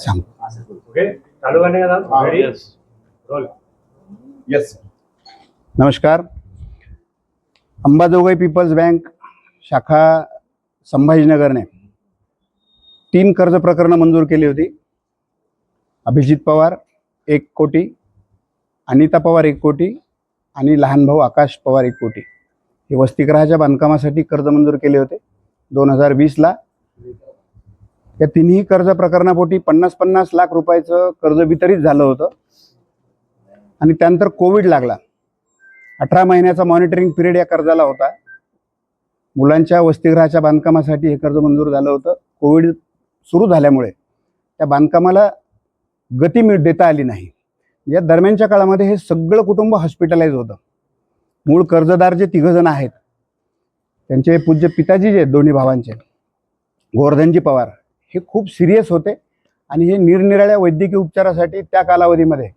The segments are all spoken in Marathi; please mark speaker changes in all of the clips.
Speaker 1: सांग.
Speaker 2: ओके? चालू करने का नाम रेडी रोल.
Speaker 3: येस
Speaker 1: नमस्कार. अंबाजोगाई पीपल्स बँक शाखा संभाजीनगरने तीन कर्ज प्रकरणं मंजूर केली होती. अभिजित पवार एक कोटी अनिता पवार एक कोटी आणि लहान भाऊ आकाश पवार एक कोटी. हे वसतिगृहाच्या बांधकामासाठी कर्ज मंजूर केले होते. दोन हजार वीसला या तिन्ही कर्ज प्रकरणापोटी पन्नास पन्नास लाख रुपयाचं कर्ज वितरित झालं होतं. आणि त्यानंतर कोविड लागला. अठरा महिन्याचा मॉनिटरिंग पिरियड या कर्जाला होता. मुलांच्या वसतिगृहाच्या बांधकामासाठी हे कर्ज मंजूर झालं होतं. कोविड सुरू झाल्यामुळे त्या बांधकामाला गती मिळ देता आली नाही. या दरम्यानच्या काळामध्ये हे सगळं कुटुंब हॉस्पिटलाइज होतं. मूळ कर्जदार जे तिघजण आहेत त्यांचे पूज्य पिताजी जे आहेत दोन्ही भावांचे गोवर्धनजी पवार हे खूप सिरियस होते. आणि हे निरनिराळ्या वैद्यकीय उपचारासाठी त्या कालावधीमध्ये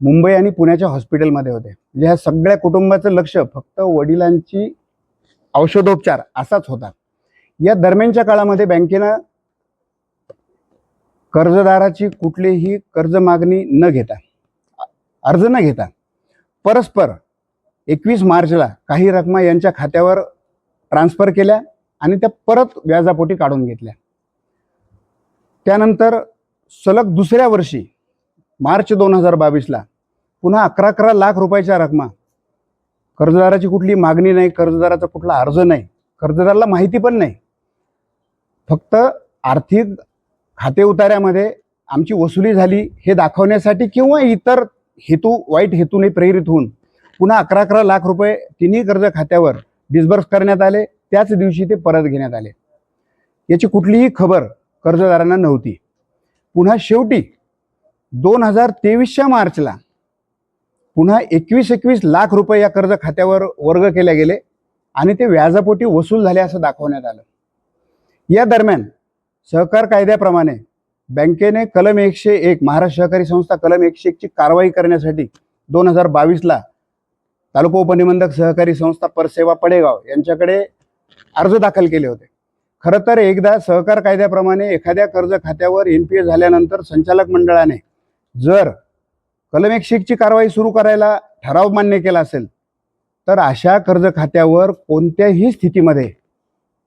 Speaker 1: मुंबई आणि पुण्याच्या हॉस्पिटलमध्ये होते. म्हणजे ह्या सगळ्या कुटुंबाचं लक्ष फक्त वडिलांची औषधोपचार असाच होता. या दरम्यानच्या काळामध्ये बँकेनं कर्जदाराची कुठलीही कर्ज मागणी न घेता अर्ज न घेता परस्पर एकवीस मार्चला काही रकमा यांच्या खात्यावर ट्रान्सफर केल्या आणि त्या परत व्याजापोटी काढून घेतल्या. त्यानंतर सलग दुसऱ्या वर्षी मार्च दोन हजार बावीसला पुन्हा अकरा अकरा लाख रुपयाच्या रकमा. कर्जदाराची कुठली मागणी नाही कर्जदाराचा कुठला अर्ज नाही कर्जदाराला माहिती पण नाही. फक्त आर्थिक खाते उतार्यामध्ये आमची वसुली झाली हे दाखवण्यासाठी किंवा इतर हेतू वाईट हेतूने प्रेरित होऊन पुन्हा अकरा अकरा लाख रुपये तिन्ही कर्ज खात्यावर डिस्बर्स करण्यात आले. त्याच दिवशी ते परत घेण्यात आले. याची कुठलीही खबर कर्जदारांना नव्हती. पुन्हा शेवटी दोन हजार तेवीसच्या मार्चला पुन्हा एकवीस एकवीस लाख रुपये या कर्ज खात्यावर वर्ग केले गेले आणि ते व्याजापोटी वसूल झाले असं दाखवण्यात आलं. या दरम्यान सहकार कायद्याप्रमाणे बँकेने कलम एकशे एक महाराष्ट्र सहकारी संस्था कलम एकशे एकची कारवाई करण्यासाठी दोन हजार बावीसला तालुका उपनिबंधक सहकारी संस्था परसेवा पडेगाव यांच्याकडे अर्ज दाखल केले होते. खरं तर एकदा सहकार कायद्याप्रमाणे एखाद्या कर्ज खात्यावर एन पी ए झाल्यानंतर संचालक मंडळाने जर कलम एकशेकची कारवाई सुरू करायला ठराव मान्य केला असेल तर अशा कर्ज खात्यावर कोणत्याही स्थितीमध्ये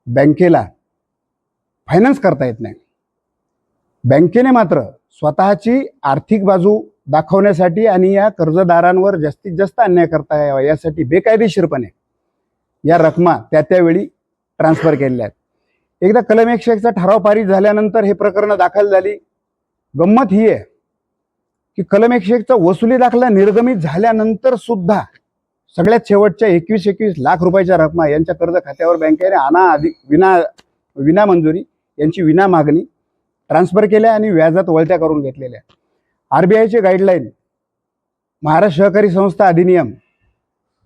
Speaker 1: बँकेला फायनान्स करता येत नाही. बँकेने मात्र स्वतःची आर्थिक बाजू दाखवण्यासाठी आणि या कर्जदारांवर जास्तीत जास्त अन्याय करता यावा यासाठी बेकायदेशीरपणे या रकमा त्या त्यावेळी ट्रान्सफर केलेल्या आहेत. एकदा कलम एकशे एकचा ठराव पारित झाल्यानंतर हे प्रकरणं दाखल झाली. गंमत ही आहे की कलम एकशे एकचा वसुली दाखला निर्गमित झाल्यानंतर सुद्धा सगळ्यात शेवटच्या एकवीस एकवीस लाख रुपयाच्या रकमा यांच्या कर्ज खात्यावर बँकेने आणा अधिक विना विना मंजुरी यांची विना मागणी ट्रान्सफर केल्या आणि व्याजात वळत्या करून घेतलेल्या. आर बी आयचे गाईडलाईन महाराष्ट्र सहकारी संस्था अधिनियम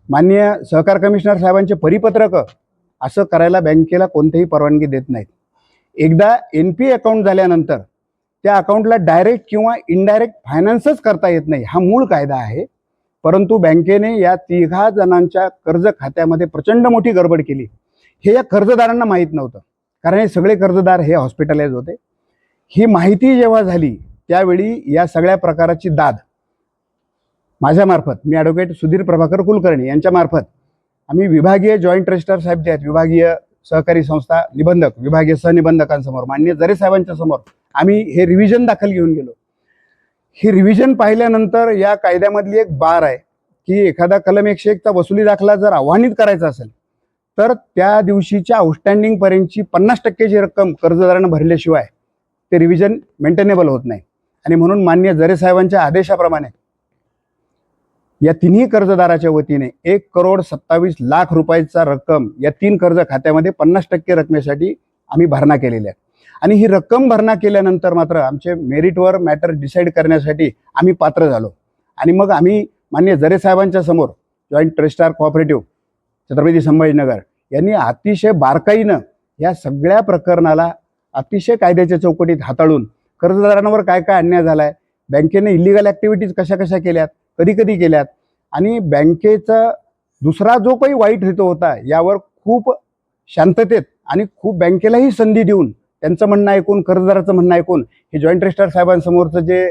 Speaker 1: माननीय सहकार कमिशनर साहेबांचे परिपत्रक असं करायला बँकेला कोणतीही परवानगी देत नाहीत. एकदा एन पी अकाउंट झाल्यानंतर त्या अकाउंटला डायरेक्ट किंवा इनडायरेक्ट फायनान्सच करता येत नाही हा मूळ कायदा आहे. परंतु बँकेने या तिघा जणांच्या कर्ज खात्यामध्ये प्रचंड मोठी गडबड केली. हे या कर्जदारांना माहीत नव्हतं कारण हे सगळे कर्जदार हे हॉस्पिटलाइज होते. ही माहिती जेव्हा झाली त्यावेळी या सगळ्या प्रकाराची दाद. माझ्यामार्फत मी ॲडव्होकेट सुधीर प्रभाकर कुलकर्णी यांच्यामार्फत आम्ही विभागीय जॉईंट रजिस्टर साहेब जे आहेत विभागीय सहकारी संस्था निबंधक विभागीय सहनिबंधकांसमोर मान्य जरे साहेबांच्या समोर आम्ही हे रिव्हिजन दाखल घेऊन गेलो. ही रिव्हिजन पाहिल्यानंतर या कायद्यामधली एक बार आहे की एखादा कलम एकशे एकचा वसुली दाखला जर आव्हानित करायचा असेल तर त्या दिवशीच्या आउटस्टँडिंग पर्यंतची पन्नास टक्केची रक्कम कर्जदारानं भरल्याशिवाय ते रिव्हिजन मेंटेनेबल होत नाही. आणि म्हणून मान्य जरे साहेबांच्या आदेशाप्रमाणे या तिन्ही कर्जदाराच्या वतीने एक करोड सत्तावीस लाख रुपयाचा रक्कम या तीन कर्ज खात्यामध्ये पन्नास टक्के रकमेसाठी आम्ही भरणा केलेली आहे आणि ही रक्कम भरणा केल्यानंतर मात्र आमचे मेरिटवर मॅटर डिसाईड करण्यासाठी आम्ही पात्र झालो. आणि मग आम्ही मान्य जरे साहेबांच्या समोर जॉईंट ट्रस्टार कोऑपरेटिव्ह छत्रपती संभाजीनगर यांनी अतिशय बारकाईनं या सगळ्या प्रकरणाला अतिशय कायद्याच्या चौकटीत हाताळून कर्जदारांवर काय काय अन्याय झाला आहे बँकेने इलिगल ॲक्टिव्हिटीज कशा कशा केल्यात कधी कधी केल्यात. आणि बँकेचा दुसरा जो काही वाईट हेतू होता यावर खूप शांततेत आणि खूप बँकेलाही संधी देऊन त्यांचं म्हणणं ऐकून कर्जदाराचं म्हणणं ऐकून हे जॉईंट रजिस्ट्रार साहेबांसमोरचं जे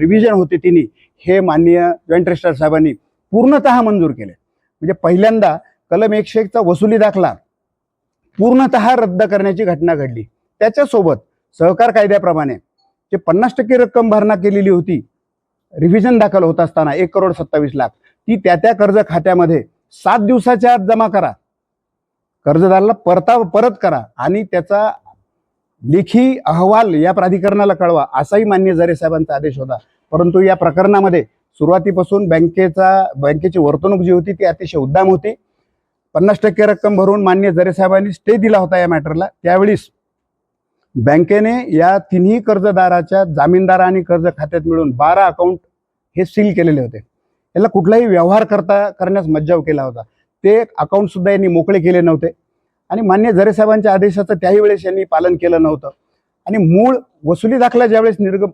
Speaker 1: रिव्हिजन होते तिने हे माननीय जॉईंट रजिस्ट्रार साहेबांनी पूर्णतः मंजूर केले. म्हणजे पहिल्यांदा कलम एकशे एकचा वसुली दाखला पूर्णतः रद्द करण्याची घटना घडली. त्याच्यासोबत सहकार कायद्याप्रमाणे जे पन्नास टक्के रक्कम भरणा केलेली होती रिव्हिजन दाखल होत असताना एक करोड सत्तावीस लाख. ती त्या त्या कर्ज खात्यामध्ये सात दिवसाच्या आत जमा करा. कर्जदाराला परताव परत करा आणि त्याचा लेखी अहवाल या प्राधिकरणाला कळवा असाही मान्य जरे साहेबांचा आदेश होता. परंतु या प्रकरणामध्ये सुरुवातीपासून बँकेचा बँकेची वर्तणूक जी होती ती अतिशय उद्दाम होती. पन्नास टक्के रक्कम भरून मान्य जरे साहेबांनी स्टे दिला होता या मॅटरला त्यावेळीस बँकेने या तिन्ही कर्जदाराच्या जामीनदार आणि कर्ज खात्यात मिळून बारा अकाउंट हे सील केलेले होते. याला कुठलाही व्यवहार करता करण्यास मज्जाव केला होता. ते अकाउंट सुद्धा यांनी मोकळे केले नव्हते. आणि मान्य झरे साहेबांच्या आदेशाचं त्याही वेळेस यांनी पालन केलं नव्हतं. आणि मूळ वसुली दाखला ज्यावेळेस निर्ग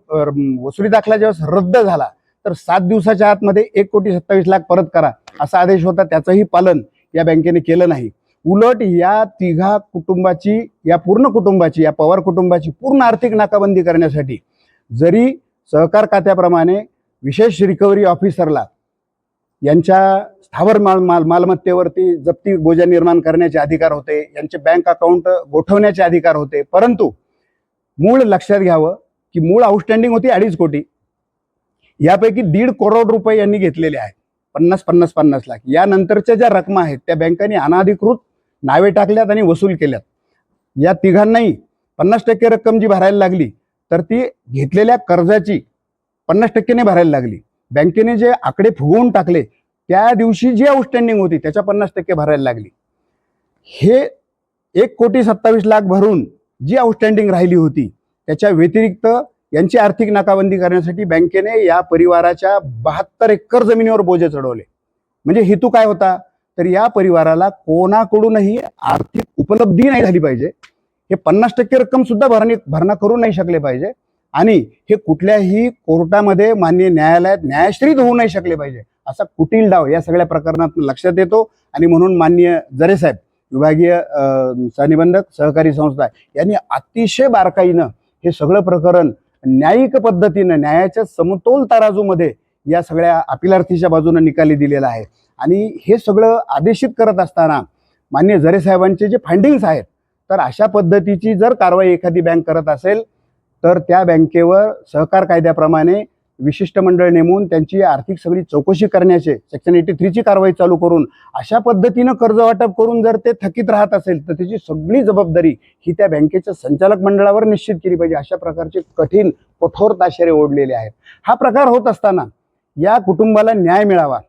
Speaker 1: वसुली दाखला ज्यावेळेस रद्द झाला तर सात दिवसाच्या आतमध्ये एक कोटी सत्तावीस लाख परत करा असा आदेश होता. त्याचंही पालन या बँकेने केलं नाही. उलट या तिघा कुटुंबाची या पूर्ण कुटुंबाची या पवार कुटुंबाची पूर्ण आर्थिक नाकाबंदी करण्यासाठी जरी सहकार खात्याप्रमाणे विशेष रिकव्हरी ऑफिसरला यांच्या स्थावर माल माल मालमत्तेवरती जप्ती बोजा निर्माण करण्याचे अधिकार होते यांचे बँक अकाउंट गोठवण्याचे अधिकार होते परंतु मूळ लक्षात घ्यावं की मूळ आउटस्टँडिंग होती अडीच कोटी. यापैकी दीड करोड रुपये यांनी घेतलेले आहेत पन्नास पन्नास पन्नास लाख. यानंतरच्या ज्या रकमा आहेत त्या बँकांनी अनाधिकृत नावे टाकल्यात आणि वसूल केल्यात. या तिघांनाही पन्नास टक्के रक्कम जी भरायला लागली तर ती घेतलेल्या कर्जाची पन्नास टक्केने भरायला लागली. बँकेने जे आकडे फुगवून टाकले त्या दिवशी जी आउटस्टँडिंग होती त्याच्या पन्नास टक्के भरायला लागली. हे एक कोटी सत्तावीस लाख भरून जी आउटस्टँडिंग राहिली होती त्याच्या व्यतिरिक्त यांची आर्थिक नाकाबंदी करण्यासाठी बँकेने या परिवाराच्या बहात्तर एकर जमिनीवर बोजे चढवले. म्हणजे हेतू काय होता? तर या परिवाराला कोणाकडूनही आर्थिक उपलब्धी नाही झाली पाहिजे. हे पन्नास टक्के रक्कम सुद्धा भरणी भरणा करू नाही शकले पाहिजे. आणि हे कुठल्याही कोर्टामध्ये मान्य न्यायालयात न्यायाश्रित होऊ नाही शकले पाहिजे. असा कुटील डाव या सगळ्या प्रकरणात लक्षात येतो. आणि म्हणून मान्य जरे साहेब विभागीय अं, सहनिबंधक सहकारी संस्था यांनी अतिशय बारकाईनं हे सगळं प्रकरण न्यायिक पद्धतीनं न्यायाच्या समतोल तराजूमध्ये या सगळ्या अपिलार्थीच्या बाजूने निकाली दिलेला आहे. आणि हे सगळं आदेशित करत असताना मान्य झरे साहेबांचे जे फायंडिंग्स आहेत तर अशा पद्धतीची जर कारवाई एखादी बँक करत असेल तर त्या बँकेवर सहकार कायद्याप्रमाणे विशिष्ट मंडळ नेमून त्यांची आर्थिक सगळी चौकशी करण्याचे सेक्शन एटी थ्रीची कारवाई चालू करून अशा पद्धतीनं कर्ज वाटप करून जर ते थकीत राहत असेल तर त्याची सगळी जबाबदारी ही त्या बँकेच्या संचालक मंडळावर निश्चित केली पाहिजे. अशा प्रकारचे कठीण कठोर ताशेरे ओढलेले आहेत. हा प्रकार होत असताना या कुटुंबाला न्याय मिळावा.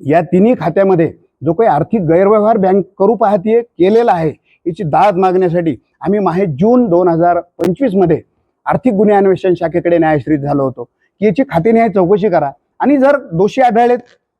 Speaker 1: या तिन्ही खात्यामध्ये जो काही आर्थिक गैरव्यवहार बँक करू पाहतीये केलेला आहे याची दाद मागण्यासाठी आम्ही माहे जून दोन हजार पंचवीसमध्ये आर्थिक गुन्हे अन्वेषण शाखेकडे न्यायाश्रित झालो होतो. की याची खातेनिहाय चौकशी करा. आणि जर दोषी आढळलेत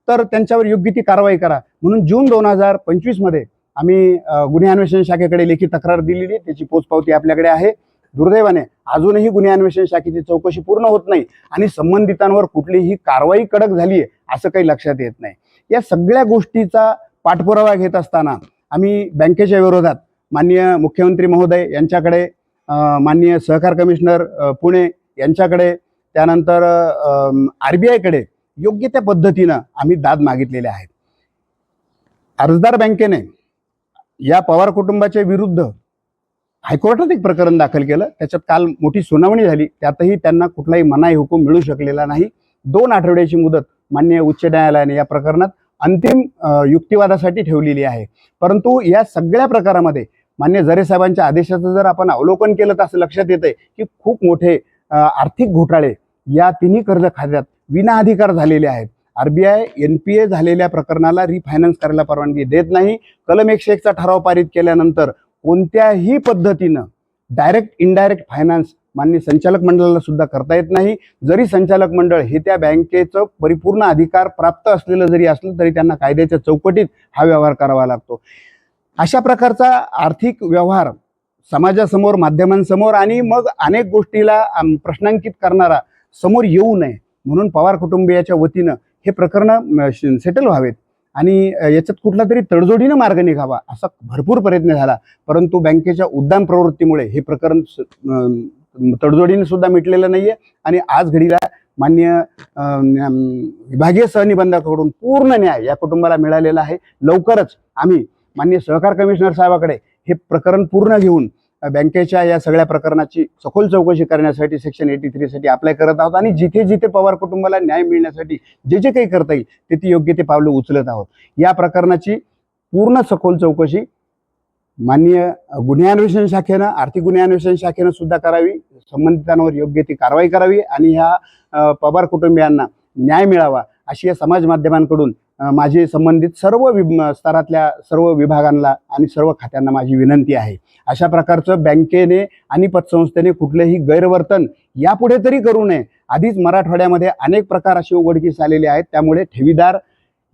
Speaker 1: तर त्यांच्यावर योग्य ती कारवाई करा. म्हणून जून दोन हजार पंचवीसमध्ये आम्ही गुन्हे अन्वेषण शाखेकडे लेखी तक्रार दिलेली त्याची पोचपावती आपल्याकडे आहे. दुर्दैवाने अजूनही गुन्हे अन्वेषण शाखेची चौकशी पूर्ण होत नाही आणि संबंधितांवर कुठलीही कारवाई कडक झाली आहे असं काही लक्षात येत नाही. या सगळ्या गोष्टीचा पाठपुरावा घेत असताना आम्ही बँकेच्या विरोधात माननीय मुख्यमंत्री महोदय यांच्याकडे माननीय सहकार कमिशनर पुणे यांच्याकडे त्यानंतर आर बी आयकडे योग्य त्या पद्धतीनं आम्ही दाद मागितलेले आहेत अर्जदार बँकेने या पवार कुटुंबाच्या विरुद्ध हायकोर्टात एक प्रकरण दाखल केलं. त्याच्यात काल मोठी सुनावणी झाली. त्यातही त्यांना कुठलाही मनाई हुकूम मिळू शकलेला नाही. दोन आठवड्याची मुदत मान्य उच्च न्यायालयाने या प्रकरणात अंतिम युक्तिवादासाठी ठेवलेली आहे. परंतु या सगळ्या प्रकारामध्ये मान्य झरे साहेबांच्या आदेशाचं जर आपण अवलोकन केलं तर असं लक्षात येतंय की खूप मोठे आर्थिक घोटाळे या तिन्ही कर्ज खात्यात विनाअधिकार झालेले आहेत. आरबीआय एन पी ए झालेल्या प्रकरणाला रिफायनान्स करायला परवानगी देत नाही. कलम एकशे एकचा ठराव पारित केल्यानंतर कोणत्याही पद्धतीनं डायरेक्ट इनडायरेक्ट फायनान्स मान्य संचालक मंडळाला सुद्धा करता येत नाही. जरी संचालक मंडळ हे त्या बँकेचं परिपूर्ण अधिकार प्राप्त असलेलं जरी असलं तरी त्यांना कायद्याच्या चौकटीत हा व्यवहार करावा लागतो. अशा प्रकारचा आर्थिक व्यवहार समाजासमोर माध्यमांसमोर आणि मग अनेक गोष्टीला प्रश्नांकित करणारा समोर येऊ नये म्हणून पवार कुटुंबियाच्या वतीनं हे प्रकरणं सेटल व्हावेत. आणि याच्यात कुठला तरी तडजोडीनं मार्ग निघावा असा भरपूर प्रयत्न झाला. परंतु बँकेच्या उद्दाम प्रवृत्तीमुळे हे प्रकरण तडजोडीने सुद्धा मिटलेलं नाहीये आणि आज घडीला मान्य विभागीय सहनिबंधाकडून पूर्ण न्याय या कुटुंबाला मिळालेला आहे. लवकरच आम्ही मान्य सहकार कमिशनर साहेबाकडे हे प्रकरण पूर्ण घेऊन बँकेच्या या सगळ्या प्रकरणाची सखोल चौकशी करण्यासाठी सेक्शन एटी थ्रीसाठी अप्लाय करत आहोत आणि जिथे जिथे पवार कुटुंबाला न्याय मिळण्यासाठी जे जे काही करता येईल तिथे योग्य ते पावलं उचलत आहोत. या प्रकरणाची पूर्ण सखोल चौकशी माननीय गुन्हे अन्वेषण शाखेनं आर्थिक गुन्हे अन्वेषण शाखेनं सुद्धा करावी संबंधितांवर योग्य ती कारवाई करावी आणि ह्या पवार कुटुंबियांना न्याय मिळावा अशी या समाज माध्यमांकडून माझी संबंधित सर्व विभ स्तरातल्या सर्व विभागांना आणि सर्व खात्यांना माझी विनंती आहे. अशा प्रकारचं बँकेने आणि पतसंस्थेने कुठलेही गैरवर्तन यापुढे तरी करू नये. आधीच मराठवाड्यामध्ये अनेक प्रकार असे उघडकीस आलेले आहेत. त्यामुळे ठेवीदार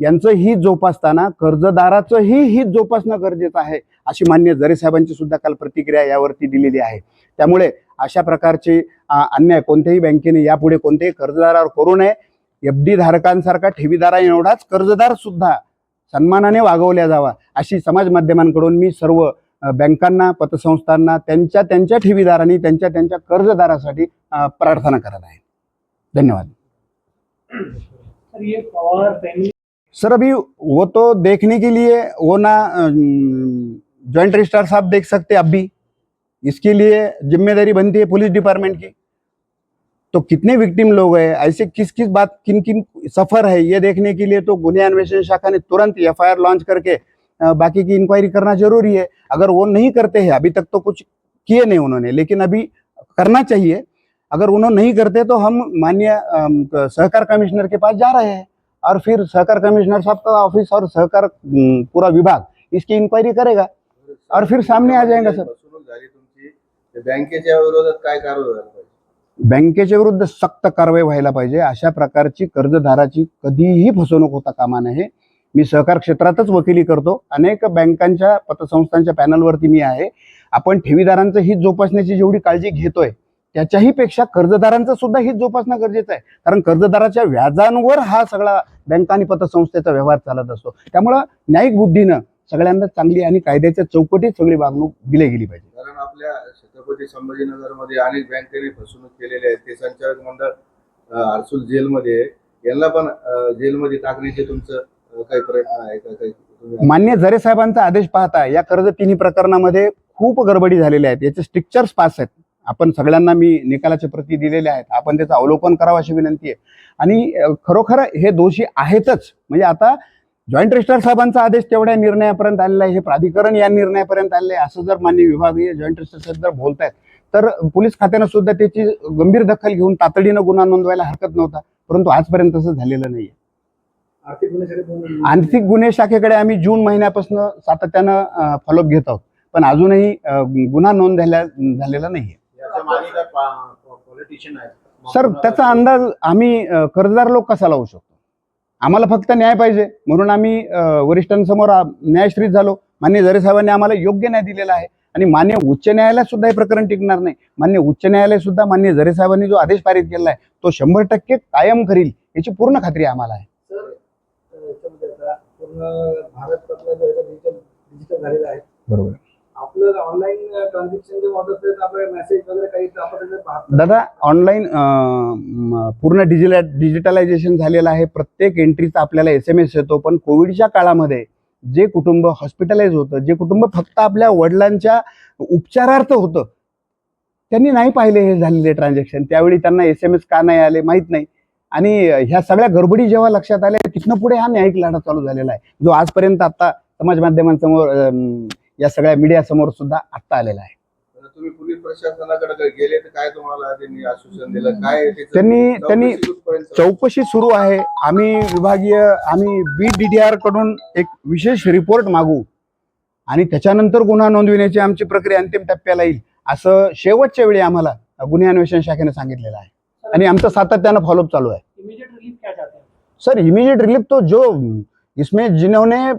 Speaker 1: यांचं हित जोपासताना कर्जदाराचंही हित जोपासणं गरजेचं आहे अशी मान्य जरे साहेबांची सुद्धा काल प्रतिक्रिया यावरती दिलेली आहे. त्यामुळे अशा प्रकारचे अन्याय कोणत्याही बँकेने यापुढे कोणत्याही कर्जदारावर करू नये. एफ डी धारकांसारखा ठेवीदारा एवढाच कर्जदार सुद्धा सन्मानाने वागवल्या जावा अशी समाज माध्यमांकडून मी सर्व बँकांना पतसंस्थांना त्यांच्या त्यांच्या ठेवीदारांनी त्यांच्या त्यांच्या कर्जदारासाठी प्रार्थना करत आहे. धन्यवाद.
Speaker 2: सर
Speaker 1: अभी वो तो देखने के लिए वो ना जॉइंट रजिस्ट्रार साहब देख सकते हैं अब भी। इसके लिए जिम्मेदारी बनती है पुलिस डिपार्टमेंट की। तो कितने विक्टिम लोग हैं? ऐसे किस किस बात, किन किन सफ़र है ये देखने के लिए? तो गुन्हे अन्वेषण शाखा ने तुरंत एफ़ लॉन्च करके बाकी की इंक्वायरी करना ज़रूरी है। अगर वो नहीं करते हैं, अभी तक तो कुछ किए नहीं उन्होंने, लेकिन अभी करना चाहिए। अगर उन्होंने नहीं करते तो हम माननीय सहकार कमिश्नर के पास जा रहे हैं और फिर सहकार कमिश्नर साहब का ऑफ़िस और सहकार पूरा विभाग इसकी इंक्वायरी करेगा और फिर सामने आ जाएगा, सर.
Speaker 3: पाहिजे
Speaker 1: बँकेच्या विरुद्ध सक्त कारवाई व्हायला पाहिजे. अशा प्रकारची कर्जदाराची कधीही फसवणूक होता कामा नये. मी सहकार क्षेत्रातच वकिली करतो. अनेक बँकांच्या पतसंस्थांच्या पॅनलवरती मी आहे. आपण ठेवीदारांचं हित जोपासण्याची जेवढी काळजी घेतोय त्याच्याही पेक्षा कर्जदारांचं सुद्धा हित जोपासणं गरजेचं आहे. कारण कर्जदाराच्या व्याजांवर हा सगळा बँका आणि पतसंस्थेचा व्यवहार चालत असतो. त्यामुळं न्यायिक बुद्धीनं सगळ्यांना चांगली आणि कायद्याच्या चौकटीत सगळी वागणूक दिली गेली पाहिजे.
Speaker 3: कारण आपल्या छत्रपती संभाजीनगरमध्ये अनेक बँकेने फसवणूक केलेली आहे. ते संचालक मंडळ आरसूल जेलमध्ये आहे. यांना पण जेलमध्ये टाकण्याचे तुमचं काही प्रयत्न आहे का? काही
Speaker 1: मान्य झरे साहेबांचा आदेश पाहता या कर्ज तिन्ही प्रकरणामध्ये खूप गडबडी झालेल्या आहेत याचे स्ट्रिक्चर्स पास आहेत. आपण सगळ्यांना मी निकालाचे प्रती दिलेले आहेत. आपण त्याचं अवलोकन करावं अशी विनंती आहे. आणि खरोखर हे दोषी आहेतच. म्हणजे आता जॉईंट रजिस्ट्रार साहेबांचा आदेश तेवढ्या निर्णयापर्यंत आलेला आहे. हे प्राधिकरण या निर्णयापर्यंत आलेलं आहे. असं जर मान्य विभागीय जॉईंट रजिस्ट्रार साहेब जर बोलतायत तर पोलीस खात्यानं सुद्धा त्याची गंभीर दखल घेऊन तातडीनं गुन्हा नोंदवायला हरकत नव्हता. परंतु आजपर्यंत तसं झालेलं नाही
Speaker 2: आर्थिक गुन्हे
Speaker 1: शाखेकडे आम्ही जून महिन्यापासून सातत्यानं फॉलोअप घेत आहोत. पण अजूनही गुन्हा नोंद झाल्या झालेला नाही
Speaker 3: याच्या मागे काय पॉलिटिशियन आहेत?
Speaker 1: सर त्याचा अंदाज आम्ही कर्जदार लोक कसा लावू शकतो? आम्हाला फक्त न्याय पाहिजे. म्हणून आम्ही वरिष्ठांसमोर न्यायश्रीत झालो. मान्य जरे साहेबांनी आम्हाला योग्य न्याय दिलेला आहे आणि मान्य उच्च न्यायालयात सुद्धा हे प्रकरण टिकणार नाही. मान्य उच्च न्यायालय सुद्धा मान्य जरे साहेबांनी जो आदेश पारित केला आहे तो शंभर टक्के कायम करील याची पूर्ण खात्री आम्हाला आहे. बरोबर.
Speaker 2: आपलं ऑनलाईन ट्रान्झॅक्शन जे होत असते आपल्याला मेसेज वगैरे काही आपण
Speaker 1: दादा ऑनलाईन पूर्ण डिजिल डिजिटलायझेशन झालेलं आहे. प्रत्येक एंट्रीचा आपल्याला एस एम एस येतो. पण कोविडच्या काळामध्ये जे कुटुंब हॉस्पिटलाइज होतं जे कुटुंब फक्त आपल्या वडिलांच्या उपचारार्थ होतं त्यांनी नाही पाहिले हे झालेले ट्रान्झॅक्शन त्यावेळी त्यांना एस एम एस का नाही आले माहीत नाही. आणि ह्या सगळ्या गडबडी जेव्हा लक्षात आल्या तिथनं पुढे हा न्यायिक लढा चालू झालेला आहे. जो आजपर्यंत आता समाज माध्यमांसमोर या सगळ्या मीडियासमोर सुद्धा आत्ता आलेला आहे.
Speaker 3: तर तुम्ही पोलीस प्रशासनाकडे काय गेले तर काय तुम्हाला त्यांनी आश्वासन दिलं? काय त्याचं
Speaker 1: त्यांनी- त्यांनी
Speaker 3: चौकशी
Speaker 1: सुरू आहे. आम्ही विभागीय आम्ही बी डी डी आरकडून एक विशेष रिपोर्ट मागू. आणि त्याच्यानंतर गुन्हा नोंदविण्याची आमची प्रक्रिया अंतिम टप्प्याला येईल असं शेवटच्या वेळी आम्हाला गुन्हे अन्वेषण शाखेने सांगितलेलं आहे. आणि आमचं सातत्यानं फॉलोअप चालू है
Speaker 2: इमीडिएट रिलीफ क्या चाहते हैं?
Speaker 1: सर इमीडिएट रिलीफ तो जो इसमें जिन्होंने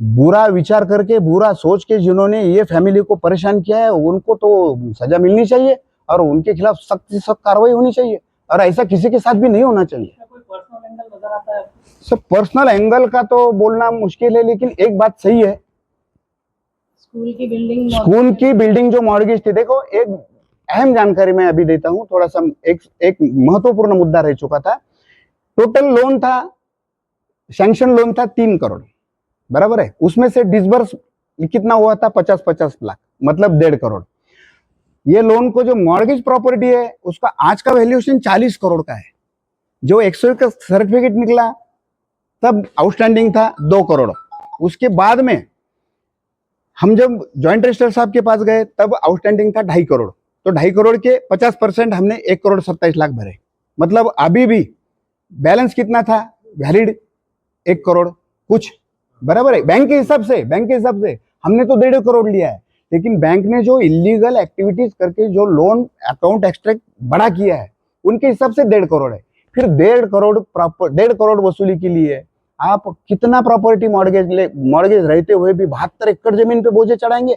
Speaker 1: बुरा विचार करके बुरा सोच के जिन्होंने ये फैमिली को परेशान किया है उनको तो सजा मिलनी चाहिए और उनके खिलाफ सख्त से सख्त कार्रवाई होनी चाहिए। और ऐसा किसी के साथ भी नहीं होना चाहिए।
Speaker 2: सर पर्सनल एंगल नज़र आता
Speaker 1: सब पर्सनल एंगल का तो बोलना मुश्किल है लेकिन एक बात सही है।
Speaker 4: स्कूल की बिल्डिंग
Speaker 1: स्कूल की बिल्डिंग जो मॉर्गेज थी देखो एक अहम जानकारी मैं अभी देता हूँ थोड़ा सा एक एक महत्वपूर्ण मुद्दा रह चुका था। टोटल लोन था सैंक्शन लोन था तीन करोड़। बराबर है? उसमें से डिसबर्स कितना हुआ था? पचास पचास लाख मतलब डेढ़ करोड़। ये लोन को जो मॉर्गेज प्रॉपर्टी है, उसका आज का वैल्यूएशन चालीस करोड़ का है। जो एक्सो का सर्टिफिकेट निकला, तब आउटस्टैंडिंग था दो करोड़। उसके बाद में, हम जब जॉइंट रजिस्टर साहब के पास गए, तब आउटस्टैंडिंग था ढाई करोड़। तो ढाई करोड़ के पचास परसेंट हमने एक करोड़ सत्ताईस लाख भरे। मतलब अभी भी बैलेंस कितना था? वैलिड एक करोड़, कुछ बराबर है बैंक के हिसाब से बैंक के हिसाब से। हमने तो डेढ़ करोड़ लिया है, लेकिन बैंक ने जो इलीगल एक्टिविटीज़ करके जो लोन अकाउंट एक्सट्रैक्ट बड़ा किया है, उनके हिसाब से डेढ़ करोड़ है। फिर डेढ़ करोड़ प्रॉपर डेढ़ करोड़ वसूली के लिए आप कितना प्रॉपर्टी मॉर्गेज ले मॉर्गेज रहते हुए भी बहत्तर एकड़ ज़मीन पे बोझे चढ़ाएँगे?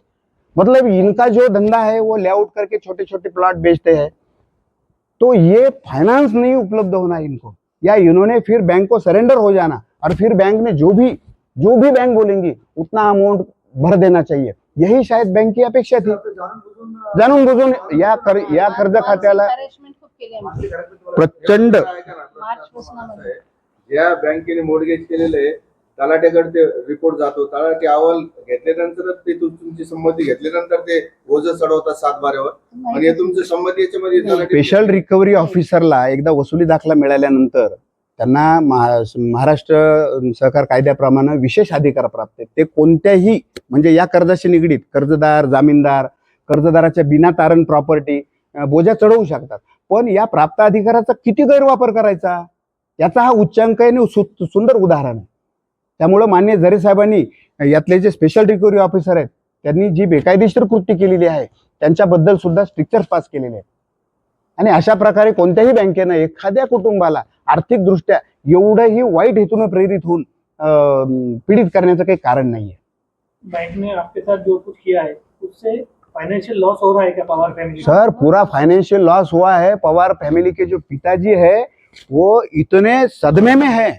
Speaker 1: मतलब इनका जो धंधा है, वो लेआउट करके छोटे छोटे प्लॉट बेचते हैं। तो ये फाइनेंस नहीं उपलब्ध होना इनको। या इन्होंने फिर बैंक को सरेंडर हो जाना, और फिर बैंक ने जो भी जो भी बैंक बोलेंगी उतना अमाउंट भर देना चाहिए। यही शायद बैंक की अपेक्षा थी।
Speaker 2: जाणून बुजून
Speaker 1: या कर या कर्ज खात्याला प्रचंड.
Speaker 3: ज्या बँकेने मोडगेज केलेलं आहे तलाट्याकडे ते रिपोर्ट जातो. तलाठी अहवाल घेतल्यानंतरच ते तुम- तुमची संमती घेतल्यानंतर ते ओझ चढवतात सात बाऱ्यावर आणि हे तुमचं संमती याच्यामध्ये
Speaker 1: स्पेशल रिकव्हरी ऑफिसरला एकदा वसुली दाखला मिळाल्यानंतर त्यांना महा- महाराष्ट्र सहकार कायद्याप्रमाणे विशेष अधिकार प्राप्त आहेत. ते कोणत्याही म्हणजे या कर्जाशी निगडीत कर्जदार जामीनदार कर्जदाराच्या बिना तारण प्रॉपर्टी बोजा चढवू शकतात. पण या प्राप्त अधिकाराचा किती गैरवापर करायचा? याचा हा उच्चांक आहे आणि सु- सुंदर उदाहरण आहे. त्यामुळं मान्य झरे साहेबांनी यातले जे स्पेशल रिकव्हरी ऑफिसर आहेत त्यांनी जी बेकायदेशीर कृती केलेली आहे त्यांच्याबद्दल सुद्धा स्ट्रिक्चर्स पास केलेले आहेत. आणि अशा प्रकारे कोणत्याही बँकेनं एखाद्या कुटुंबाला आर्थिकदृष्ट्या एवढंही वाईट हेतून प्रेरित होऊन पीडित करण्याचं काही कारण नाहीये.
Speaker 5: बैंक ने आपके साथ जो कुछ किया है उससे फाइनेंशियल लॉस हो रहा है क्या पवार फैमिली?
Speaker 1: सर पूरा फाइनेंशियल लॉस हुआ है। पवार फैमिली के जो पिताजी है वो इतने सदमे में है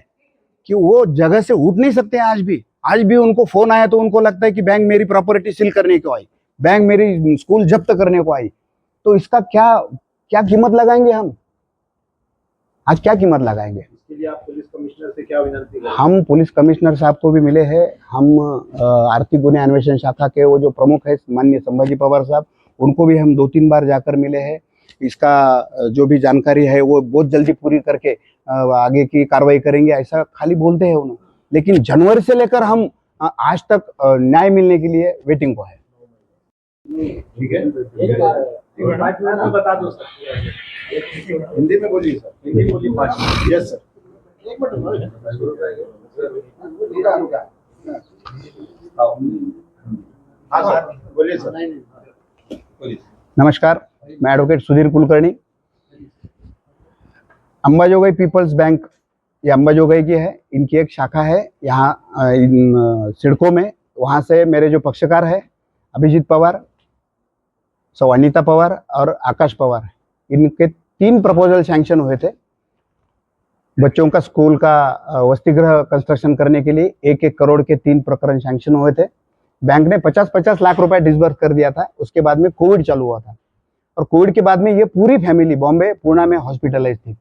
Speaker 1: कि वो जगह से उठ नहीं सकते आज भी। आज भी उनको फ़ोन आया तो उनको लगता है कि बैंक मेरी प्रॉपर्टी सील करने को आई। बैंक मेरी स्कूल जब्त करने को आई। तो इसका क्या क्या कीमत लगाएँगे हम? आज क्या कीमत लगाएँगे?
Speaker 2: इसके लिए आप पुलिस कमिश्नर से क्या विनंती करें
Speaker 1: हम पुलिस कमिश्नर साहब को भी मिले हैं। हम आर्थिक गुने अन्वेषण शाखा के वो जो प्रमुख है माननीय संभाजी पवार साहब उनको भी हम दो तीन बार जाकर मिले हैं। इसका जो भी जानकारी है वो बहुत जल्दी पूरी करके आगे की कार्रवाई करेंगे ऐसा खाली बोलते हैं उन्होंने लेकिन जनवरी से लेकर हम आज तक न्याय मिलने के लिए वेटिंग को है।
Speaker 2: ठीक है।
Speaker 5: बता दो सर
Speaker 2: हिंदी में बोलिए सर हिंदी बोलिए पाँच मिनट। यस सर एक मिनट हाँ। सर बोलिए सर बोलिए।
Speaker 1: नमस्कार मैं advocate Sudhir Kulkarni. Ambajogai people's bank ये अंबाजोगई की है। इनकी एक शाखा है यहाँ इन अ, में। वहाँ से मेरे जो पक्षकार है अभिजीत पवार सौ अनिता पवार और आकाश पवार इनके तीन प्रपोजल सैंक्शन हुए थे। बच्चों का स्कूल का वसतिगृह कंस्ट्रक्शन करने के लिए एक एक करोड़ के तीन प्रकरण सैंक्शन हुए थे। बैंक ने पचास पचास लाख रुपए डिसबर्स कर दिया था। उसके बाद में कोविड चालू हुआ था। और कोविड के बाद में ये पूरी फैमिली बॉम्बे पूना में हॉस्पिटलाइज थी।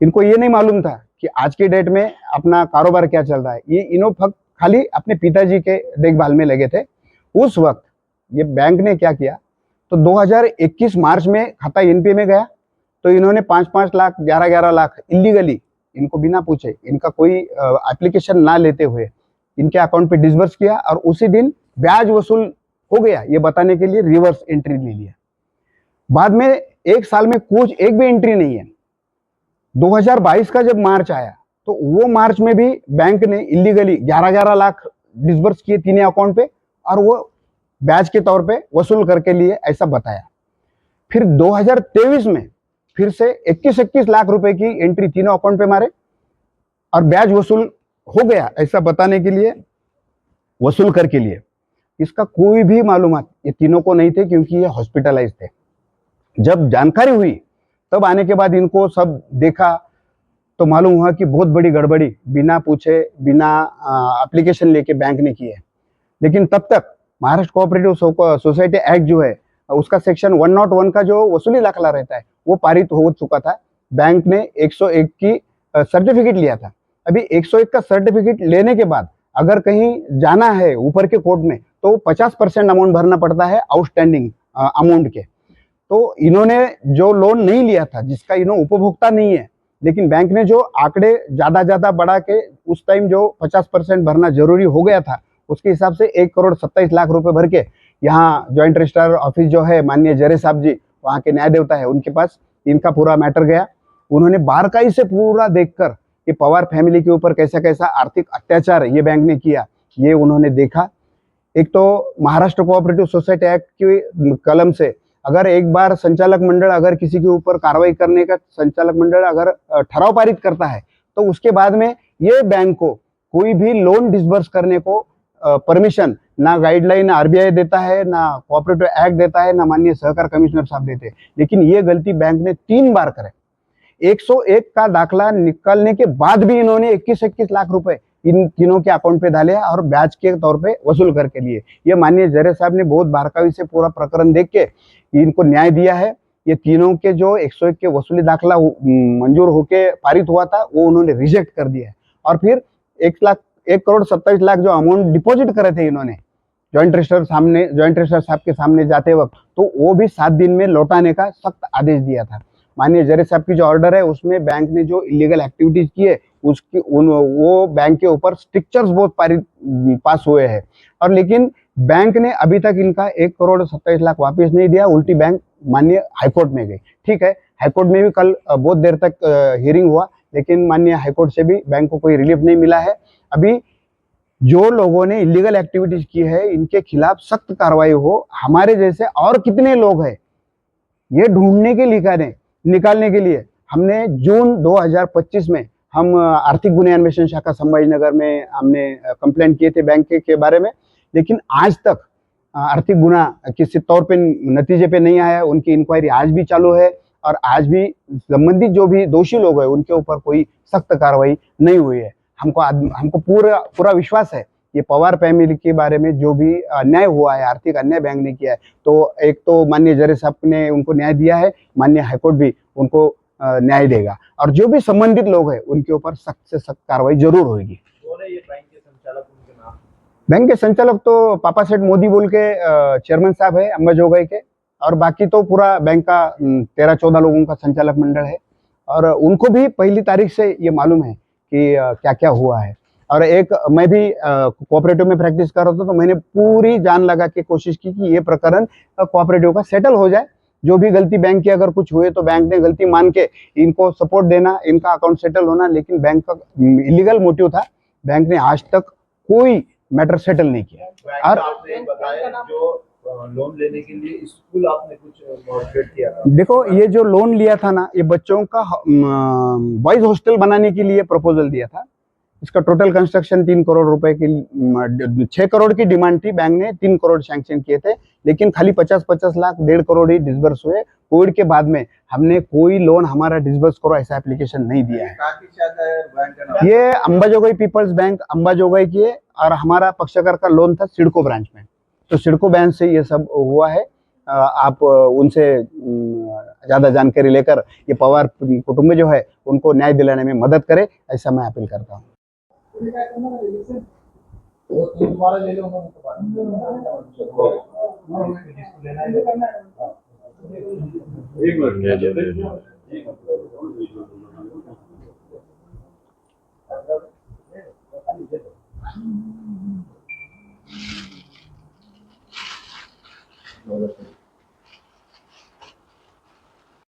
Speaker 1: इनको ये नहीं मालूम था कि आज के डेट में अपना कारोबार क्या चल रहा है। ये इनो फक्त खाली अपने पिताजी के देखभाल में लगे थे। उस वक्त ये बैंक ने क्या किया? तो 2021 मार्च में खाता एनपीए में गया तो इन्होंने पाँच पाँच लाख ग्यारह ग्यारह लाख इलीगली इनको बिना पूछे, इनका कोई एप्लीकेशन ना लेते हुए इनके अकाउंट पे डिसबर्स किया और उसी दिन ब्याज वसूल हो गया, ये बताने के लिए रिवर्स एंट्री ले लिया। बाद में एक साल में कुछ एक भी एंट्री नहीं है। 2022 का जब मार्च आया तो वो मार्च में भी बैंक ने इलीगली 11 11 लाख डिसबर्स किए तीनों अकाउंट पे और वो ब्याज के तौर पे वसूल करके लिए ऐसा बताया। फिर 2023 में फिर से 21 21 लाख रुपए की एंट्री तीनों अकाउंट पे मारे और ब्याज वसूल हो गया ऐसा बताने के लिए, वसूल कर के लिए। इसका कोई भी मालूम ये तीनों को नहीं थे क्योंकि ये हॉस्पिटलाइज थे। जब जानकारी हुई, तब आने के बाद इनको सब देखा तो मालूम हुआ कि बहुत बड़ी गड़बड़ी, बिना पूछे, बिना एप्लीकेशन लेके बैंक ने की है। लेकिन तब तक महाराष्ट्र कोऑपरेटिव सोसाइटी एक्ट जो है, उसका सेक्शन वन नॉट वन का जो वसूली दाखला रहता है, वो पारित हो चुका था। बैंक ने 101 की सर्टिफिकेट लिया था। अभी 101 का सर्टिफिकेट लेने के बाद अगर कहीं जाना है ऊपर के कोर्ट में तो 50 परसेंट अमाउंट भरना पड़ता है आउटस्टैंडिंग अमाउंट के। तो इन्होंने जो लोन नहीं लिया था, जिसका इन्हों उपभोक्ता नहीं है, लेकिन बैंक ने जो आंकड़े ज़्यादा ज़्यादा बढ़ा के उस टाइम जो 50 परसेंट भरना ज़रूरी हो गया था उसके हिसाब से एक करोड़ सत्ताईस लाख रुपए भर के यहाँ ज्वाइंट रजिस्ट्रार ऑफ़िस जो है, माननीय जरे साहब जी, वहाँ के न्याय देवता है, उनके पास इनका पूरा मैटर गया। उन्होंने बारकाई से पूरा देखकर कि पवार फैमिली के ऊपर कैसा कैसा आर्थिक अत्याचार ये बैंक ने किया, ये उन्होंने देखा। एक तो महाराष्ट्र कोऑपरेटिव सोसाइटी एक्ट की कलम से अगर एक बार संचालक मंडल अगर किसी के ऊपर कार्रवाई करने का संचालक मंडल अगर ठराव पारित करता है तो उसके बाद में ये बैंक को कोई भी लोन डिसबर्स करने को परमिशन ना गाइडलाइन आरबीआई देता है, ना कोऑपरेटिव एक्ट देता है, ना माननीय सहकार कमिश्नर साहब देते हैं। लेकिन ये गलती बैंक ने तीन बार करे 101 का दाखला निकालने के बाद भी इन्होंने 21-21 लाख रुपए इन तीनों के अकाउंट पे डाले और ब्याज के तौर पे वसूल करके लिए। ये माननीय जरे साहब ने बहुत बारकावी से पूरा प्रकरण देख के इनको न्याय दिया है। ये तीनों के जो 101 के वसूली दाखला मंजूर होके पारित हुआ था, वो उन्होंने रिजेक्ट कर दिया है। और फिर एक लाख एक करोड़ सत्ताईस लाख जो अमाउंट डिपॉजिट करे थे इन्होंने ज्वाइंट रजिस्टर सामने ज्वाइंट रजिस्टर साहब के सामने जाते वक्त तो वो भी सात दिन में लौटाने का सख्त आदेश दिया था। माननीय जरे साहब की जो ऑर्डर है, उसमें बैंक ने जो इलीगल एक्टिविटीज़ की है उसकी, उन, वो बैंक के ऊपर स्ट्रिक्चर्स बहुत पारित पास हुए हैं। और लेकिन बैंक ने अभी तक इनका एक करोड़ सत्ताईस लाख वापस नहीं दिया, उल्टी बैंक माननीय हाईकोर्ट में गई ठीक है हाईकोर्ट में भी कल बहुत देर तक हियरिंग हुआ, लेकिन माननीय हाईकोर्ट से भी बैंक को कोई रिलीफ नहीं मिला है। अभी जो लोगों ने इलीगल एक्टिविटीज़ की है इनके खिलाफ सख्त कार्रवाई हो हमारे जैसे और कितने लोग हैं ये ढूँढने के लिए निकालने के लिए। हमने जून 2025 में हम आर्थिक गुन्हे अन्वेषण शाखा संभाजीनगर में हमने कंप्लेंट किए थे बैंक के, के बारे में। लेकिन आज तक आर्थिक गुना किसी तौर पे नतीजे पे नहीं आया उनकी इंक्वायरी आज भी चालू है और आज भी संबंधित जो भी दोषी लोग हैं उनके ऊपर कोई सख्त कार्रवाई नहीं हुई है। हमको हमको पूरा पूरा विश्वास है ये पवार फैमिली के बारे में जो भी अन्याय हुआ है आर्थिक अन्याय बैंक ने किया है तो एक तो माननीय जरे साहब ने उनको न्याय दिया है माननीय हाईकोर्ट भी उनको न्याय देगा। और जो भी संबंधित लोग हैं उनके ऊपर सख्त से सख्त कार्रवाई ज़रूर होगी।
Speaker 2: बैंक के संचालक
Speaker 1: बैंक के संचालक तो पापा सेठ मोदी बोल के चेयरमैन साहब है अंबाजोगाई के और बाकी तो पूरा बैंक का तेरह चौदह लोगों का संचालक मंडल है। और उनको भी पहली तारीख से ये मालूम है कि क्या क्या हुआ है। और एक मैं भी कोऑपरेटिव में प्रैक्टिस कर रहा था तो मैंने पूरी जान लगा के कोशिश की कि ये प्रकरण कोऑपरेटिव का सेटल हो जाए। जो भी गलती बैंक की अगर कुछ हुए तो बैंक ने गलती मान के इनको सपोर्ट देना इनका अकाउंट सेटल होना। लेकिन बैंक का इलीगल मोटिव था। बैंक ने आज तक कोई मैटर सेटल नहीं किया। और-
Speaker 2: लोन लेने के लिए स्कूल आपने कुछ किया था?
Speaker 1: देखो ये जो लोन लिया था ना ये बच्चों का बॉयज़ हॉस्टल बनाने के लिए प्रपोजल दिया था। इसका टोटल कंस्ट्रक्शन तीन करोड़ रुपए की छह करोड़ की डिमांड थी बैंक ने तीन करोड़ सैंक्शन किए थे। लेकिन खाली पचास पचास लाख डेढ़ करोड़ ही डिसबर्स हुए कोविड के बाद में। हमने कोई लोन हमारा डिसबर्स करो ऐसा एप्लीकेशन नहीं दिया है। ये अंबाजोगाई पीपल्स बैंक अंबाजोगाई की है और हमारा पक्षकार का लोन था सिडको ब्रांच में। तो सिडको बैंक से ये सब हुआ है। आप उनसे ज़्यादा जानकारी लेकर ये पवार कुटुंब जो है, उनको न्याय दिलाने में मदद करे, ऐसा मैं अपील करता हूँ।
Speaker 2: 多的是